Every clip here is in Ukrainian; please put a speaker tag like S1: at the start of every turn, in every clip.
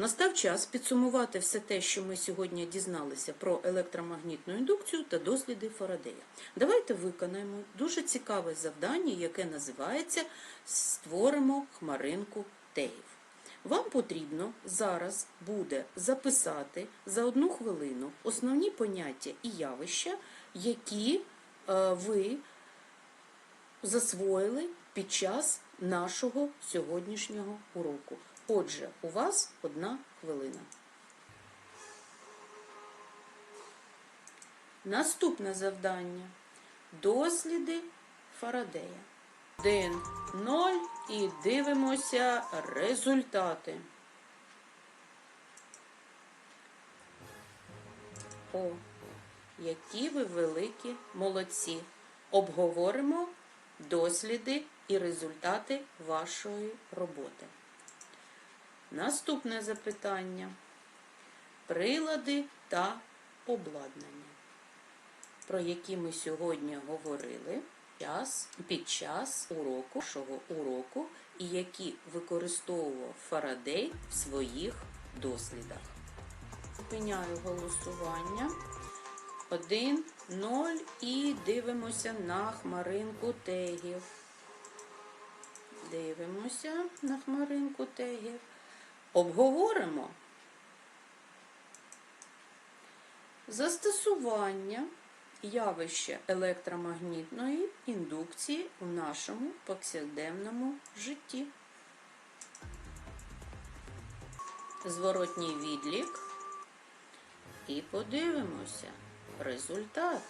S1: Настав час підсумувати все те, що ми сьогодні дізналися про електромагнітну індукцію та досліди Фарадея. Давайте виконаємо дуже цікаве завдання, яке називається Створимо хмаринку тегів. Вам потрібно зараз буде записати за одну хвилину основні поняття і явища, які е, ви засвоїли під час нашого сьогоднішнього уроку. Отже, у вас одна хвилина. Наступне завдання. Досліди Фарадея. 1, 0 і дивимося результати. О, які ви великі молодці! Обговоримо досліди і результати вашої роботи. Наступне запитання. Прилади та обладнання, про які ми сьогодні говорили під час уроку, нашого уроку, і які використовував Фарадей в своїх дослідах. Зупиняю голосування. 1, 0 і дивимося на хмаринку тегів. Дивимося на хмаринку тегів. Обговоримо застосування явища електромагнітної індукції в нашому повсякденному житті. Зворотній відлік. І подивимося результат.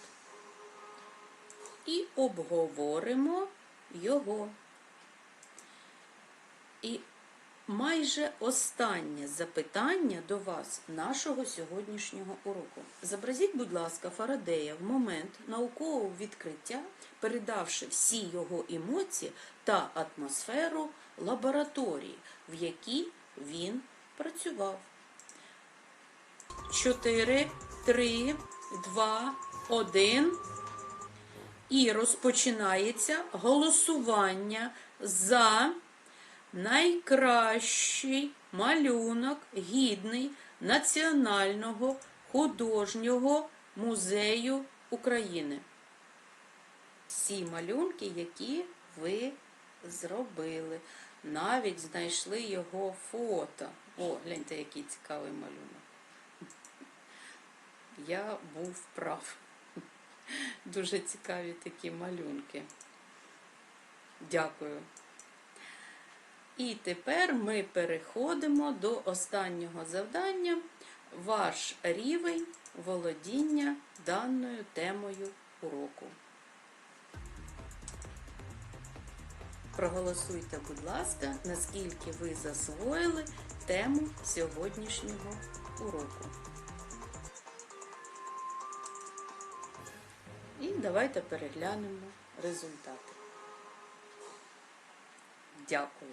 S1: І обговоримо його. І майже останнє запитання до вас нашого сьогоднішнього уроку. Зобразіть, будь ласка, Фарадея в момент наукового відкриття, передавши всі його емоції та атмосферу лабораторії, в якій він працював. 4, 3, 2, 1. І розпочинається голосування за найкращий малюнок гідний Національного художнього музею України. Всі малюнки, які ви зробили. Навіть знайшли його фото. О, гляньте, який цікавий малюнок. Я був прав. Дуже цікаві такі малюнки. Дякую. І тепер ми переходимо до останнього завдання. Ваш рівень володіння даною темою уроку. Проголосуйте, будь ласка, наскільки ви засвоїли тему сьогоднішнього уроку. І давайте переглянемо результати. Дякую.